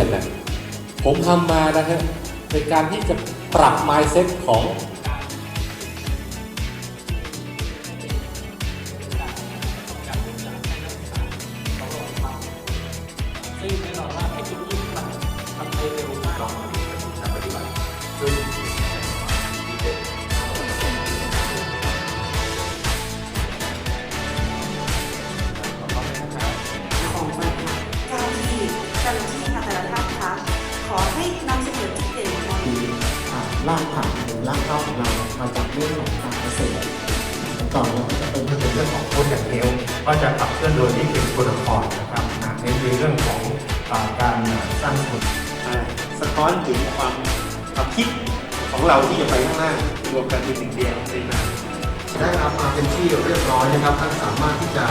ียนนะผมทำมานะฮะในการที่จะปรับ mindset ของ ก็จะขับเคลื่อนโดยที่เป็นโปรโตคอลนะครับนะในเรื่องของอ่าการสร้างผลอ่าสะท้อนถึงความความคิดของเราที่จะไปข้างหน้ารวมกันเป็นหนึ่งเดียวในนามได้รับมาเป็นที่เรียบร้อยนะครับท่านสามารถที่จะ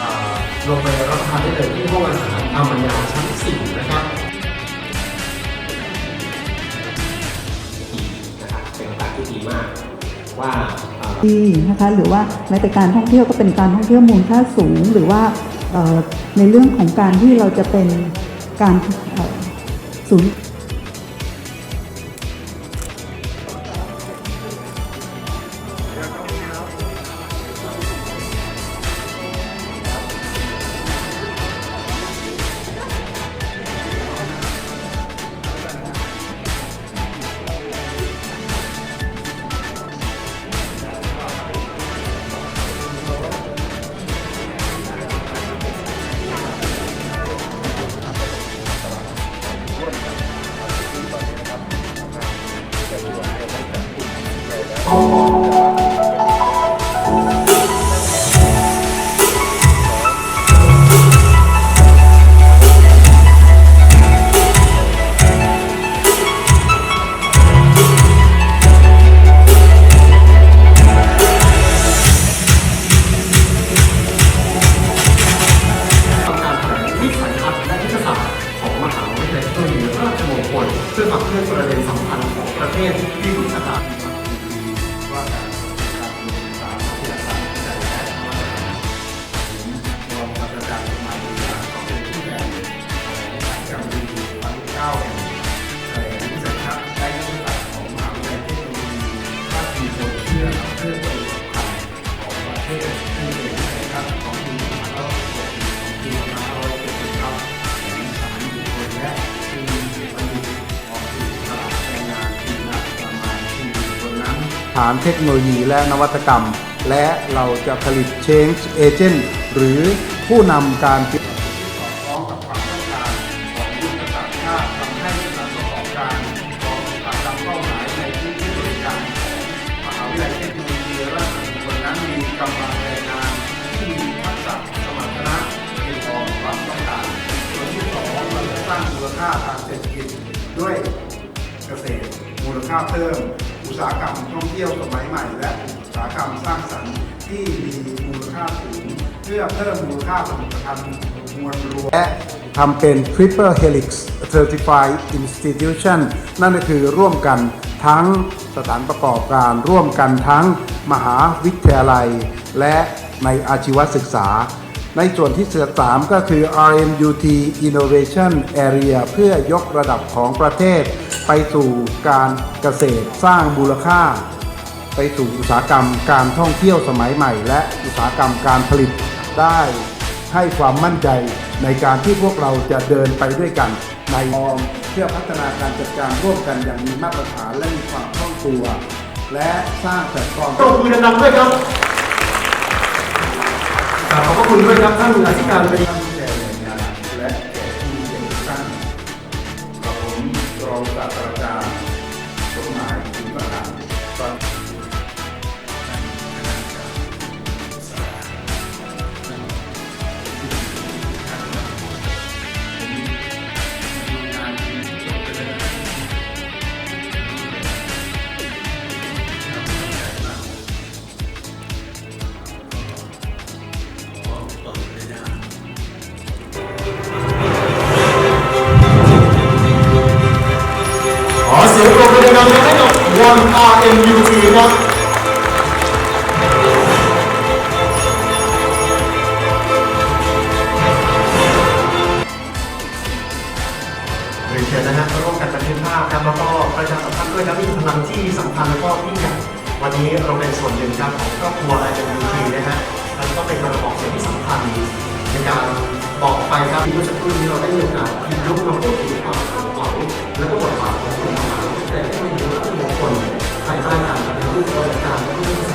อ่าลงไปรับประทานได้เลยที่ห้องอาหารอามญาชั้นสี่นะครับนะครับเป็นโอกาสที่ดีมากว่าอ่า ที่นะคะหรือว่าแม้แต่การท่องเที่ยวก็เป็นการท่องเที่ยวมูลค่าสูง หรือว่าในเรื่องของการที่เราจะเป็นการศูนย์ ฐานเทคโนโลยีและนวัตกรรม และเราจะผลิต Change Agent หรือผู้นำการ และอุตสาหกรรมสร้างสรรค์ที่มีมูลค่าสูงเพื่อเพิ่มมูลค่าผลิตภัณฑ์มวลรวมและทำเป็น Triple Helix Certified Institution นั่นก็คือร่วมกันทั้งสถานประกอบการร่วมกันทั้งมหาวิทยาลัย และในอาชีวศึกษา ในส่วนที่เสือสามก็คือ RMUT Innovation Area เพื่อยกระดับของประเทศ ไปสู่การเกษตรสร้างมูลค่า ไปสู่อุตสาหกรรมการท่องเที่ยวสมัยใหม่ และอุตสาหกรรมการผลิตได้ให้ความมั่นใจในการที่พวกเราจะเดินไปด้วยกัน ในมองเพื่อพัฒนาการจัดการร่วมกันอย่างมีมาตรฐานและมีความคล่องตัว และสร้างแพลตฟอร์มปรบมือดังด้วยครับขอบคุณด้วยครับท่านอธิการบดี MUT ครับเชิญนะฮะร่วมกันบันทึกภาพครับแล้วก็ประชาสัมพันธ์ด้วยครับนี่พลังที่สำคัญแล้วก็ที่ใหญ่วันนี้เราเป็นส่วนหนึ่งครับของครอบครัวไอเอ็มยูทีนะฮะแล้วก็เป็นกระบอกเสียงที่สำคัญในการบอกไปครับที่เมื่อสักครู่นี้เราได้มีโนกาสยกมาพูดถึงความของและก็บทบาทของคุณ ภายใต้การปฏิรูปราชการ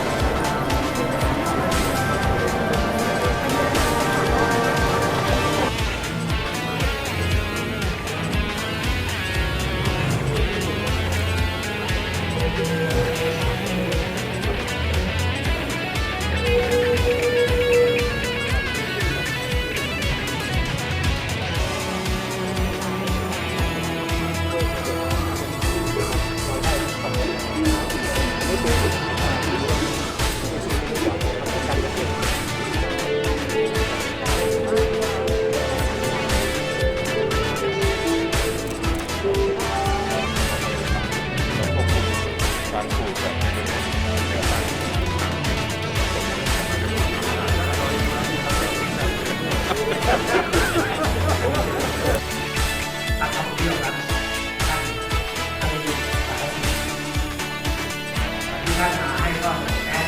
และผู้บริหาร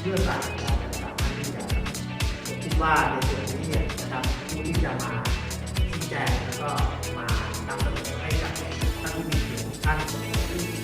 เพื่อการเราสามารถที่จะผมคิดว่าในส่วนนี้เนี่ยนะครับผู้ที่จะมาชี้แจงแล้วก็มานำเสนอให้กับท่านผู้มีเกียรติทุ ก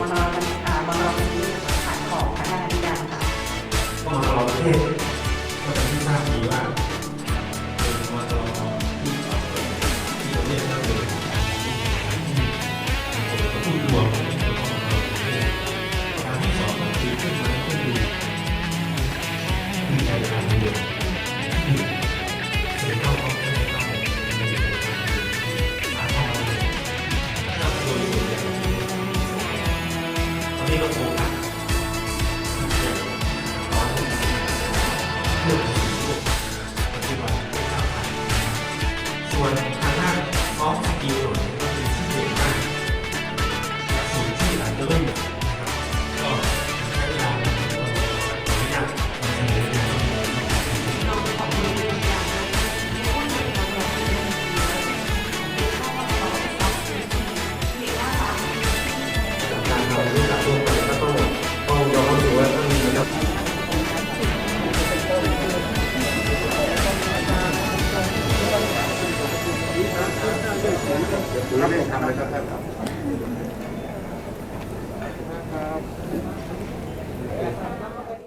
มานอกันอ่ามานอกันนี้ขายของพนักงานค่ะมอเราประเทศก็เป็นที่ทราบดีว่าเป็นมอตรที่ออกที่เราเรียกว่าเป็นผู้รวมการที่สองก็คือขึ้นมาก็คือมีการทำเรื่องที่